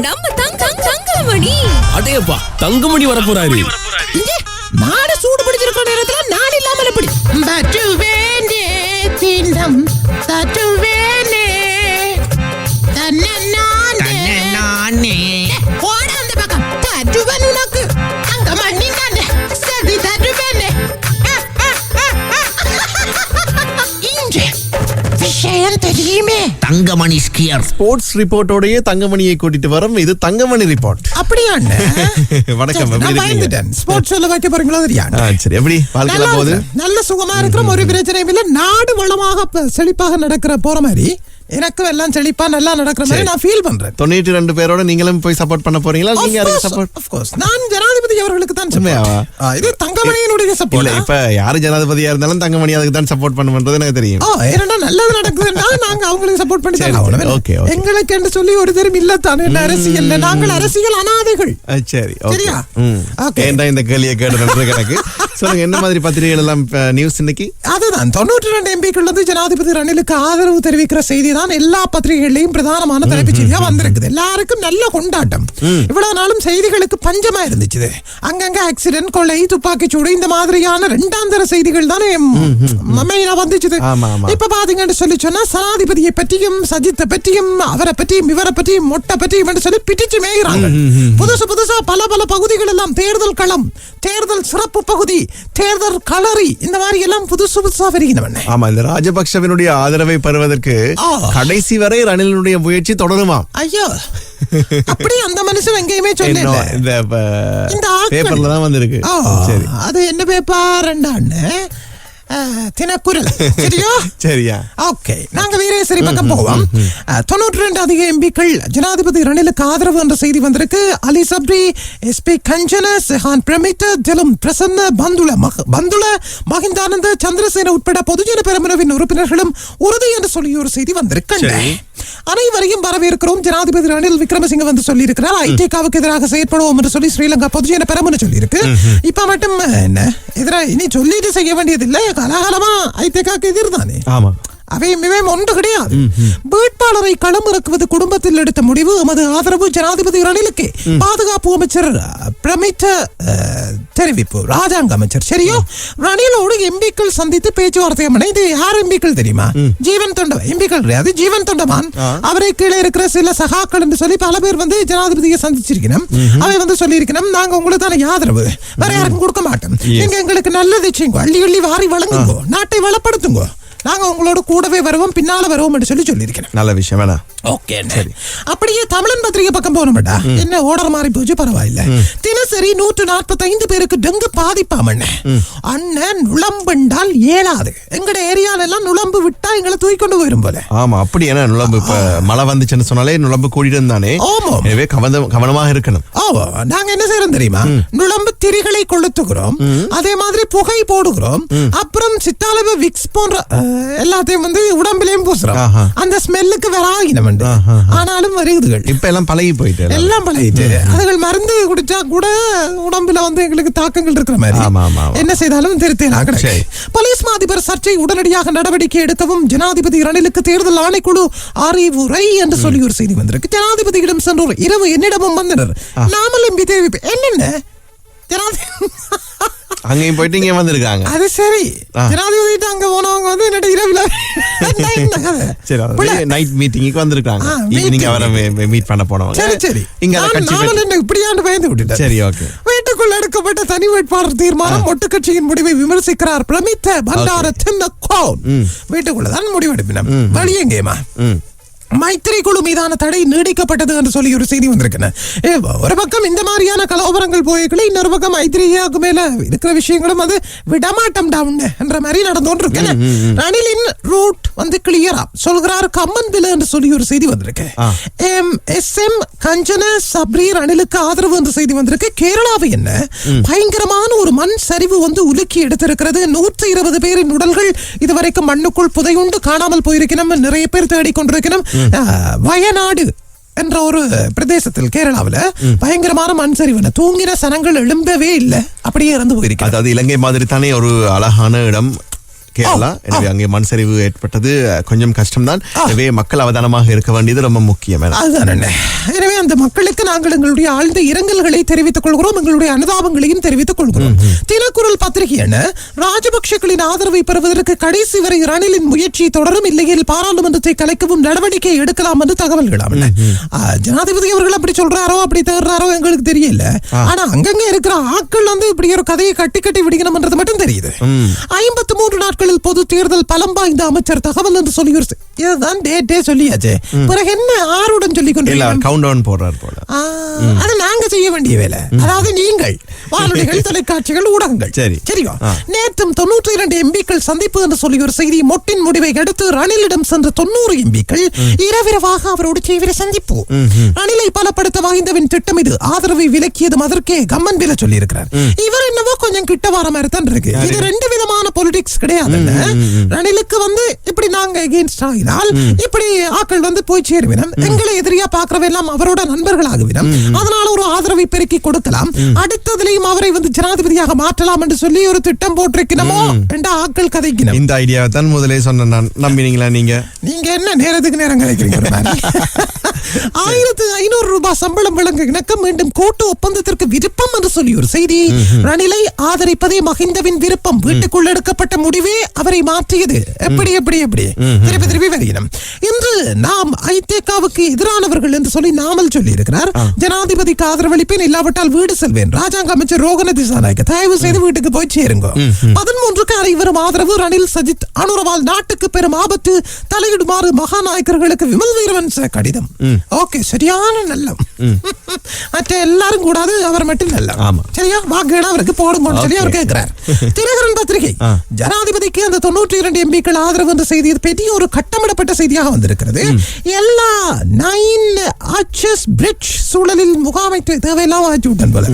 நம்ம தங்கம் தங்கமணி. அடேப்பா தங்கமணி வரப்போறாரு. இங்கே நாடு சூடு பிடிச்சிருக்கிற நேரத்துல நான் இல்லாமல் எப்படி தட்டுவேனே தினம் தட்டுவேனே தெரியுமே? தங்கமணி ஸ்கியர். ஸ்போர்ட்ஸ் ரிப்போர்ட்டோடயே தங்கமணியை கூட்டிட்டு வரோம். இது தங்கமணி ரிப்போர்ட் அப்படியா? வணக்கம் நான் பயந்துட்டேன். ஸ்போர்ட்ஸ் சொல்ல வைக்க போறீங்களா தெரியா சரி எப்படி? வாழ்க்கையில போகுது. நல்ல சுகமா இருக்கிறோம். ஒரு பிரச்சனையும் இல்ல. நாடு வளமாக செழிப்பாக நடக்கிற போற மாதிரி எனக்கும் எல்லாம் செழிப்பா நல்லா நடக்கிற மாதிரி. நான் ஃபீல் பண்றேன். தொண்ணூற்றி ரெண்டு பேரோட நீங்களும் போய் சப்போர்ட் பண்ண போறீங்களா? நீங்க சப்போர்ட். நான் ஜனாதிபதி அவர்களுக்கு தான். ஆ, இது தங்கமணியினுடைய இல்ல சப்போர்ட் இப்ப யாரு ஜனாதிபதியா இருந்தாலும் தங்கமணி அதுக்கு தான் சப்போர்ட் பண்ணுன்றது எனக்கு தெரியும். ஏன்னா நல்லது நடக்குதுன்னா நாங்க அவங்களுக்கு சப்போர்ட் பண்ணி தான் okay. எங்களுக்கு என்று சொல்லி ஒரு தரம் இல்ல தானே அரசியல்? நாங்கள் அரசியல் அனாதைகள். சரி. சரியா? ஏன்டா இந்த கேள்வியை கேட்டு கணக்கு சொல்லுங்க என்ன மாதிரி பத்திரிகைகள் எல்லாம் நியூஸ் இன்னைக்கு? அதுதான் தொண்ணூற்றி ரெண்டு எம்பிக்கள் வந்து ஜனாதிபதி ரணிலுக்கு ஆதரவு தெரிவிக்கிற செய்தி தான் எல்லா பத்திரிகைகளையும் பிரதானமான தலைப்புச் செய்தியா வந்திருக்குது. எல்லாருக்கும் நல்ல கொண்டாட்டம். இவ்வளவு நாளும் செய்திகளுக்கு பஞ்சமா இருந்துச்சு. அங்கங்க ஆக்சிடென்ட் கொலை துப்பாக்கி சூடு இந்த மாதிரியான ரெண்டாம் தர செய்திகள் தானே மெயினா வந்துச்சு ஆமா, ஆமா. இப்ப பாத்தீங்கன்னு சொல்லி சொன்னா சனாதிபதியை பற்றியும் சஜித்தை பற்றியும் அவரை பற்றியும் இவரை பற்றியும் மொட்டை பற்றியும் சொல்லி பிடிச்சு மேய்கிறாங்க புதுசு புதுசா பல பல பகுதிகள் எல்லாம் தேர்தல் களம் தேர்தல் சிறப்பு பகுதி தேர்தல் களரி இந்த மாதிரி எல்லாம் புதுசு புதுசா வருகின்றன ஆமா இந்த ராஜபக்சவினுடைய ஆதரவை பெறுவதற்கு. கடைசி வரை ரணிலினுடைய முயற்சி தொடருமாம். ஐயோ. அப்படி அந்த மனுஷன் எங்கேயுமே சொல்லல இந்த. பேப்பர்ல தான் வந்திருக்கு. அது என்ன பேப்பர் ரெண்டாண்டு தினக்குரல் சரியா சரியா ஓகே நாங்க வீரேசரி பக்கம் போவோம் தொண்ணூற்றி ரெண்டு அதிக எம்பிக்கள் ஜனாதிபதி ரணிலுக்கு ஆதரவு என்ற செய்தி வந்திருக்கு. அலி சப்ரி எஸ்பி கஞ்சன செஹான் பிரமித்த திலும் பிரசன்ன பந்துல பந்துல மகிந்தானந்த சந்திரசேன உட்பட பொதுஜன பெரமுனவின் உறுப்பினர்களும் உறுதி என்று சொல்லி ஒரு செய்தி வந்திருக்கு. சரி. அனைவரையும் வரவேற்கிறோம். ஜனாதிபதி ரணில் விக்ரமசிங்க வந்து சொல்லி இருக்கிறார் ஐடிகாவுக்கு எதிராக செயற்படுவோம் என்று சொல்லி ஸ்ரீலங்கா பொதுஜன பெரமுன சொல்லி இருக்கு இப்ப மட்டும் என்ன? எதிராக இனி சொல்லிட்டு செய்ய வேண்டியதில்லை. காலாகாலமா ஐடிகாக்கு எதிர் தானே ஆமா. அவையும் ஒன்று கிடையாது. வேட்பாளரை களமிறக்குவது குடும்பத்தில் எடுத்த முடிவு எமது ஆதரவு ஜனாதிபதி ரணிலுக்கு. பாதுகாப்பு அமைச்சர் அஹ், தெரிவிப்பு ராஜாங்க அமைச்சர் சரியோ? ரணிலோடு எம்பிக்கள் சந்தித்து பேச்சுவார்த்தை இது யார் எம்பிக்கள் தெரியுமா? ஜீவன் தொண்ட எம்பிக்கள் கிடையாது ஜீவன் தொண்டமான். அவரை கீழே இருக்கிற சில சகாக்கள் என்று சொல்லி பல பேர் வந்து ஜனாதிபதியை சந்திச்சிருக்கணும். அவை வந்து சொல்லியிருக்கணும் நாங்க உங்களுக்கு தானே ஆதரவு. வேற யாருக்கும் கொடுக்க மாட்டோம். நீங்க எங்களுக்கு நல்லது செய்யுங்க அள்ளி அள்ளி வாரி வழங்குங்க நாட்டை வளப்படுத்துங்க. நாங்க உங்களோட கூடவே வருவோம் பின்னால வருவோம் சொல்லி சொல்லியிருக்கிறேன். நல்ல விஷயம் வேணா ஓகே சரி. அப்படியே தமிழன் பத்திரிகை பக்கம் போனோம்டா என்ன ஓடர் மாறி போச்சு பரவாயில்ல. தினசரி நூற்று நாற்பத்தைந்து பேருக்கு டெங்கு பாதிப்பாம் அண்ணன் நுளம்புண்டால் ஏழாது எங்கட ஏரியால எல்லாம் நுளம்பு விட்டா எங்களை தூக்கி கொண்டு போயிரும் போல. ஆமா அப்படி என்ன நுழம்பு இப்ப மழை வந்துச்சுன்னு சொன்னாலே நுழம்பு கூடிட்டு தானே? ஆமா. எனவே கவனம் கவனமாக இருக்கணும். ஓ நாங்க என்ன செய்யறோம் தெரியுமா? நுளம்பு திரிகளை கொளுத்துகிறோம். அதே மாதிரி புகை போடுகிறோம். அப்புறம் சித்தாளவு விக்ஸ் போன்ற எல்லாத்தையும் வந்து உடம்பிலையும் பூசுறோம். அந்த ஸ்மெல்லுக்கு வராகினம் ஆனாலும் வருகுதுகள். இப்ப எல்லாம் பழகி போயிட்டு. எல்லாம். பழகிட்டு. அதுகள் மருந்து குடிச்சா கூட உடம்புல வந்து எங்களுக்கு தாக்கங்கள் இருக்கிற மாதிரி. என்ன செய்தாலும் திருத்தேனாக சரி. போலீஸ் மாதிபர் சர்ச்சை உடனடியாக நடவடிக்கை எடுக்கவும் ஜனாதிபதி ரணிலுக்கு தேர்தல் ஆணைக்குழு அறிவுரை என்று சொல்லி ஒரு செய்தி வந்திருக்கு. ஜனாதிபதியிடம் சென்றோர் இரவு என்னிடமும் வந்தனர். நாமல் எம்பி தெரிவிப்பு என்னென்ன? ஜனாதிபதி அங்கேயும் போயிட்டு இங்கே வந்திருக்காங்க. அது சரி. ஜனாதிபதி அங்க போனவங்க வந்து என்னோட இரவுல. நைட் மீட்டிங்க்கு வந்திருக்காங்க. ஈவினிங். அவரை மீட் பண்ண போனவங்க. சரி சரி. இங்க கட்சி இப்படியாண்டு பயந்து விட்டுட்டேன். சரி ஓகே வீட்டுக்குள் எடுக்கப்பட்ட தனி வேட்பாளர் தீர்மானம் ஒட்டு கட்சியின் முடிவை விமர்சிக்கிறார் பிரமித்த பண்டார சின்ன வீட்டுக்குள்ளதான் முடிவெடுப்பினம். ம். மைத்திரி குழு மீதான தடை நீடிக்கப்பட்டது என்று சொல்லி ஒரு செய்தி வந்திருக்குன்னு. ஏ, ஒரு பக்கம் இந்த மாதிரியான கலோபரங்கள் போய்களை இன்னொரு பக்கம் மைத்திரியாவுக்கு மேல இருக்கிற விஷயங்களும் அது விடமாட்டம் டவுன் என்ற மாதிரி நடந்தோன்று இருக்கு ரணிலின் ரூட் வந்து கிளியரா சொல்கிறார் கம்மன் பில் என்று சொல்லி ஒரு செய்தி வந்திருக்கு. எஸ் எம் கஞ்சன சப்ரி ரணிலுக்கு ஆதரவு என்ற செய்தி வந்திருக்கு. கேரளாவை என்ன? பயங்கரமான ஒரு மண் சரிவு வந்து உலுக்கி எடுத்திருக்கிறது. நூற்றி இருபது பேரின் உடல்கள் இதுவரைக்கும் மண்ணுக்குள் புதையுண்டு காணாமல் போயிருக்கணும் நிறைய பேர் தேடிக்கொண்டிருக்கணும். வயநாடு என்ற ஒரு பிரதேசத்தில் கேரளாவுல பயங்கரமான மண் சரிவு தூங்கின சனங்கள் எழும்பவே இல்லை. அப்படியே இறந்து போயிருக்கிறது அதாவது இலங்கை மாதிரி தானே ஒரு அழகான இடம். கேரளா. எனவே அங்கே மண் சரிவு ஏற்பட்டது. கொஞ்சம் கஷ்டம்தான். எனவே மக்கள் அவதானமாக இருக்க வேண்டியது ரொம்ப முக்கியம். எனவே அந்த மக்களுக்கு நாங்கள் எங்களுடைய ஆழ்ந்த இரங்கல்களை தெரிவித்துக் கொள்கிறோம். எங்களுடைய அனுதாபங்களையும் தெரிவித்துக் கொள்கிறோம். தினக்குரல் பத்திரிகை என்ன? ராஜபக்ஷகளின் ஆதரவை பெறுவதற்கு கடைசி வரை ரணிலின் முயற்சி தொடரும் இல்லையில் பாராளுமன்றத்தை கலைக்கவும் நடவடிக்கை எடுக்கலாம் என்று தகவல்கள் ஜனாதிபதி அவர்கள் அப்படி சொல்றாரோ அப்படி தேர்றாரோ எங்களுக்கு தெரியல. ஆனா அங்கங்க இருக்கிற ஆட்கள் வந்து இப்படி ஒரு கதையை கட்டி கட்டி விடுக்கணும்ன்றது மட்டும் தெரியுது. ஐம்பத்து மூன்று நாட்களில் பொது தேர்தல் பலம் வாய்ந்த அமைச்சர் தகவல் என்று சொல்லி இதுதான் டேட்டே சொல்லியாச்சு. பிறகு என்ன ஆருடன் சொல்லி கொண்டு கவுண்ட் டவுன் போடுறாரு போல. அது நாங்க செய்ய வேண்டிய வேலை. அதாவது நீங்கள் வானொலிகள் தொலைக்காட்சிகள் ஊடகங்கள். சரி. சரியோ. நேற்றும் தொண்ணூற்றி இரண்டு எம்பிக்கள் சந்திப்பு என்று சொல்லி ஒரு செய்தி மொட்டின் முடிவை அடுத்து ரணிலிடம் சென்ற தொண்ணூறு எம்பிக்கள் இரவிரவாக அவரோடு செய்விர சந்திப்பு. ரணிலை பலப்படுத்த வாய்ந்தவின் திட்டம் இது. ஆதரவை விலக்கியதும் அதற்கே கம்மன் வில சொல்லி இருக்கிறார் இவர் கொஞ்சம் கிட்ட வர மாதிரி தான் இருக்கு. இது ரெண்டு விதமான பொலிட்டிக்ஸ் கிடையாது ரணிலுக்கு வந்து இப்படி நாங்க எகெயின்ஸ்ட் ஆகினால் இப்படி ஆக்கள் வந்து போய் சேருவினம் எங்களை எதிரியா பாக்குறவெல்லாம் அவரோட நண்பர்களாகுவினம் அதனால ஒரு ஆதரவை பெருக்கி கொடுக்கலாம். அடுத்ததுலயும் அவரை வந்து ஜனாதிபதியாக மாற்றலாம் என்று சொல்லி ஒரு திட்டம் போட்டிருக்கணுமோ? என்ற ஆக்கள் கதைக்கணும் இந்த ஐடியாவை தான் முதலே சொன்னேன் நான். நம்பினீங்களா நீங்க? நீங்க என்ன நேரத்துக்கு நேரம் கிடைக்கிறீங்க. ஆயிரத்து ஐநூறு ரூபாய் சம்பளம் வழங்க இணக்கம் மீண்டும் கூட்டு ஒப்பந்தத்திற்கு விருப்பம் என்று சொல்லி ஒரு செய்தி ரணிலை ஆதரிப்பதே மகிந்தவின் விருப்பம். வீட்டுக்குள் எடுக்கப்பட்ட முடிவே அவரை மாற்றியது. எப்படி எப்படி எப்படி? திருப்பி திருப்பி வருகிறோம் இன்று நாம் ஐதேகாவுக்கு எதிரானவர்கள் என்று சொல்லி நாமல் சொல்லி இருக்கிறார் ஜனாதிபதிக்கு ஆதரவளிப்பேன் இல்லாவிட்டால் வீடு செல்வேன். ராஜாங்க அமைச்சர் ரோகன திசாநாயக்க தயவு செய்து வீட்டுக்கு போய் சேருங்க. பதிமூன்றுக்கு அனைவரும் ஆதரவு ரணில் சஜித் அனுரவால் நாட்டுக்கு பெரும் ஆபத்து தலையிடுமாறு மகாநாயக்கர்களுக்கு விமல் வீரவன் கடிதம். ஓகே சரியான நல்லம். மற்ற எல்லாரும் கூடாது அவர் மட்டும் நல்லம். ஆமா. சரியா? வாக்குகள் அவருக்கு போடுங்க சொல்லி அவர். கேட்கிறார் தினகரன் பத்திரிகை. ஜனாதிபதிக்கு அந்த தொண்ணூற்றி இரண்டு எம்பிக்கள் ஆதரவு என்ற செய்தி பெரிய ஒரு கட்டமிடப்பட்ட செய்தியாக வந்திருக்கிறது. எல்லா நைன் ஆச்சஸ் பிரிட்ஜ் சூழலில் முகாமைத்துவ தேவையெல்லாம் ஆச்சு விட்டன் போல.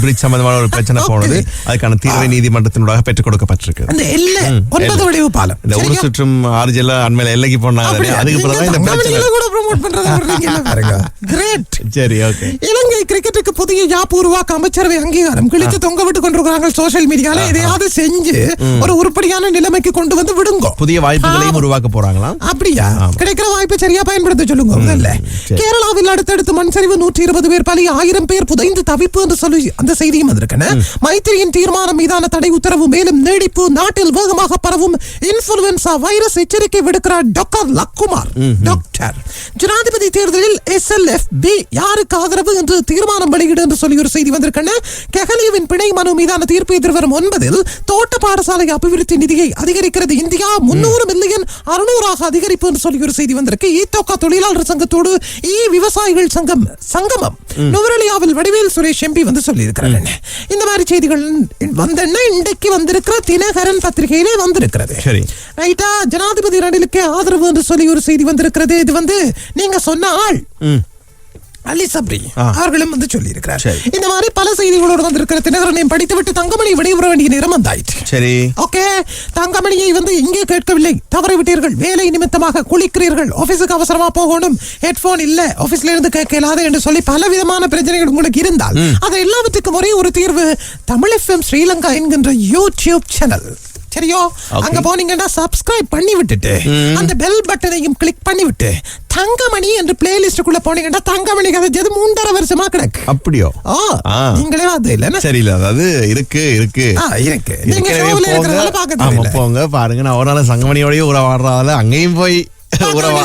பிரிட்ஜ் சம்பந்தமான ஒரு பிரச்சனை. போனது. அதுக்கான தீர்வை நீதிமன்றத்தினூடாக பெற்றுக் கொடுக்கப்பட்டிருக்கு அந்த எல்ல ஒன்பது வடிவு பாலம். இந்த ஒரு? சுற்றும் ஆர்ஜில அண்மையில எல்லைக்கு போனாங்க? அதுக்கு பிறகு இந்த தங்கமணியில பிரச்சனை. கூட promote பண்றதை. Great. சரி ஓகே இலங்கை கிரிக்கெட்டுக்கு புதிய யாப்பு உருவாக்க அமைச்சரவை அங்கீகாரம். கிழித்து தொங்க விட்டு கொண்டிருக்கிறாங்க சோசியல் மீடியால எதையாவது செஞ்சு ஒரு உருப்படியான நிலைமைக்கு கொண்டு வந்து விடுங்க. புதிய வாய்ப்புகளையும் உருவாக்க போறாங்களாம் அப்படியா? கிடைக்கிற வாய்ப்பை சரியா பயன்படுத்த சொல்லுங்க முதல்ல. கேரளாவில் அடுத்தடுத்து மண் சரிவு நூற்றி இருபது பேர் பலி ஆயிரம் பேர் புதைந்து தவிப்பு என்று சொல்லி அந்த செய்தியும் வந்திருக்கன மைத்திரியின் தீர்மானம் மீதான தடை உத்தரவு மேலும் நீடிப்பு நாட்டில் வேகமாக பரவும் இன்ஃபுளுன்சா வைரஸ் எச்சரிக்கை விடுக்கிறார் டாக்டர் லக்குமார். டாக்டர். ஜனாதிபதி தேர்தலில் எஸ்எல்எஃப் பி யாருக்கு ஆதரவு என்று தீர்மானம் வெளியிடு என்று சொல்லி ஒரு செய்தி வந்திருக்கன கெஹலியவின் பிணை மனு மீதான தீர்ப்பு எதிர்வரும் ஒன்பதில் தோட்ட பாடசாலை அபிவிருத்தி நிதியை அதிகரிக்கிறது. இந்தியா முன்னூறு மில்லியன் அறுநூறாக அதிகரிப்பு என்று சொல்லி ஒரு செய்தி வந்திருக்கு. ஈத்தோக்கா தொழிலாளர் சங்கத்தோடு இ விவசாயிகள் சங்கம் சங்கமம் நுவரலியாவில் வடிவேல் சுரேஷ் எம்பி வந்து சொல்லி இந்த மாதிரி செய்திகள் வந்தன இன்றைக்கு வந்திருக்கிற தினகரன் பத்திரிகையிலே வந்திருக்கிறது. ரைட்டா ஜனாதிபதி ரணிலுக்கு ஆதரவு என்று சொல்லி ஒரு செய்தி வந்திருக்கிறது. இது வந்து நீங்க சொன்ன ஆள். அலி சப்ரி அவர்களும் வந்து சொல்லி இருக்கிறார். இந்த மாதிரி பல செய்திகளோடு வந்திருக்கிற தினகரனையும் படித்துவிட்டு தங்கமணி விடைபெற வேண்டிய நேரம் வந்தாயிற்று சரி. ஓகே. தங்கமணியை வந்து இங்கே கேட்கவில்லை. தவறி விட்டீர்கள். வேலை நிமித்தமாக குளிக்கிறீர்கள். ஆபீஸுக்கு அவசரமா போகணும். ஹெட்போன் இல்ல. ஆபீஸ்ல இருந்து கேட்கலாது என்று சொல்லி பல விதமான பிரச்சனைகள் உங்களுக்கு இருந்தால் அது எல்லாவற்றுக்கும் ஒரே ஒரு தீர்வு தமிழ் எஃப்எம் ஸ்ரீலங்கா என்கின்ற யூடியூப் சேனல். சரியோ அங்க போனீங்கன்னா சப்ஸ்கிரைப் பண்ணி விட்டுட்டு அந்த பெல் பட்டனையும் கிளிக் பண்ணி விட்டு தங்கமணி என்று பிளேலிஸ்டுக்குள்ள போனீங்கன்னா தங்கமணி கதை மூன்றரை வருஷமா கிடக்கு. அப்படியோ? ஓ. நீங்களே அது இல்ல அதாவது இருக்கு இருக்கு. இருக்கு. நீங்க போங்க. இருக்கிறதால. போங்க பாருங்க. நான் ஒரு நாள் சங்கமணியோடய உறவாடுறதால அங்கேயும் போய் உறவா.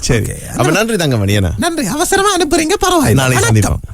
சரி. அப்ப நன்றி. தங்கமணி நன்றி. அவசரமா அனுப்புறீங்க பரவாயில்லை. நாளை வணக்கம். சந்திப்போம்.